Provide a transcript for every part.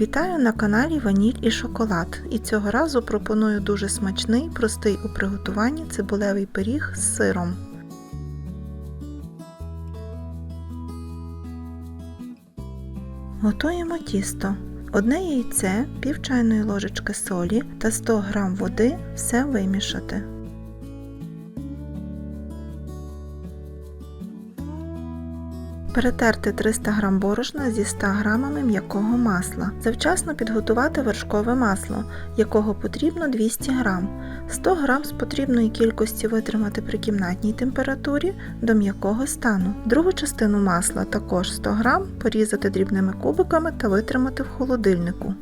Вітаю на каналі Ваніль і Шоколад. І цього разу пропоную дуже смачний, простий у приготуванні цибулевий пиріг з сиром. Готуємо тісто. Одне яйце, пів чайної ложечки солі та 100 г води все вимішати. Перетерти 300 г борошна зі 100 г м'якого масла. Завчасно підготувати вершкове масло, якого потрібно 200 г. 100 г з потрібної кількості витримати при кімнатній температурі до м'якого стану. Другу частину масла, також 100 г, порізати дрібними кубиками та витримати в холодильнику.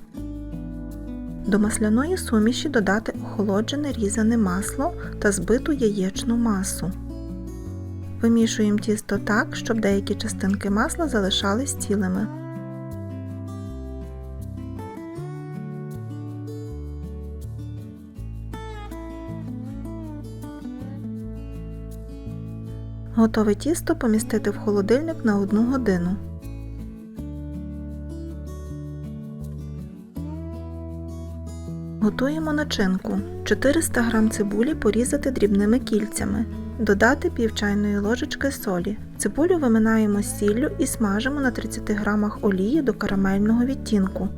До масляної суміші додати охолоджене різане масло та збиту яєчну масу. Вимішуємо тісто так, щоб деякі частинки масла залишались цілими. Готове тісто помістити в холодильник на 1 годину. Готуємо начинку. 400 г цибулі порізати дрібними кільцями. Додати пів чайної ложечки солі. Цибулю виминаємо з сіллю і смажимо на 30 г олії до карамельного відтінку.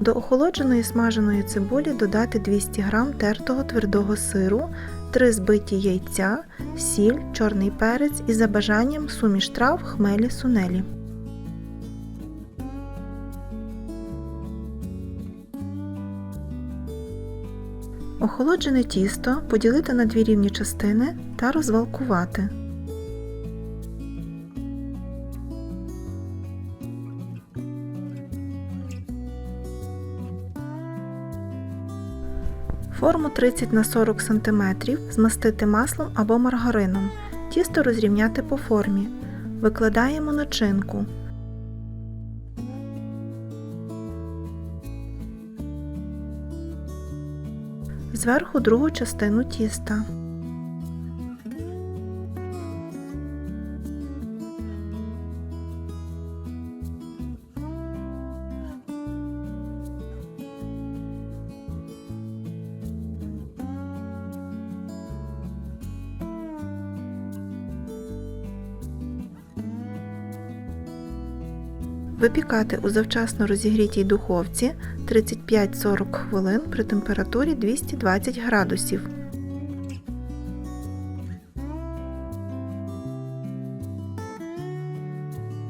До охолодженої смаженої цибулі додати 200 г тертого твердого сиру, 3 збиті яйця, сіль, чорний перець і за бажанням суміш трав, хмелі, сунелі. Охолоджене тісто поділити на дві рівні частини та розвалкувати. Форму 30 на 40 см змастити маслом або маргарином. Тісто розрівняти по формі. Викладаємо начинку. Зверху другу частину тіста. Випікати у завчасно розігрітій духовці 35-40 хвилин при температурі 220 градусів.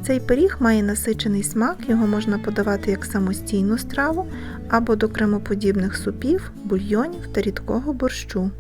Цей пиріг має насичений смак, його можна подавати як самостійну страву або до кремоподібних супів, бульйонів та рідкого борщу.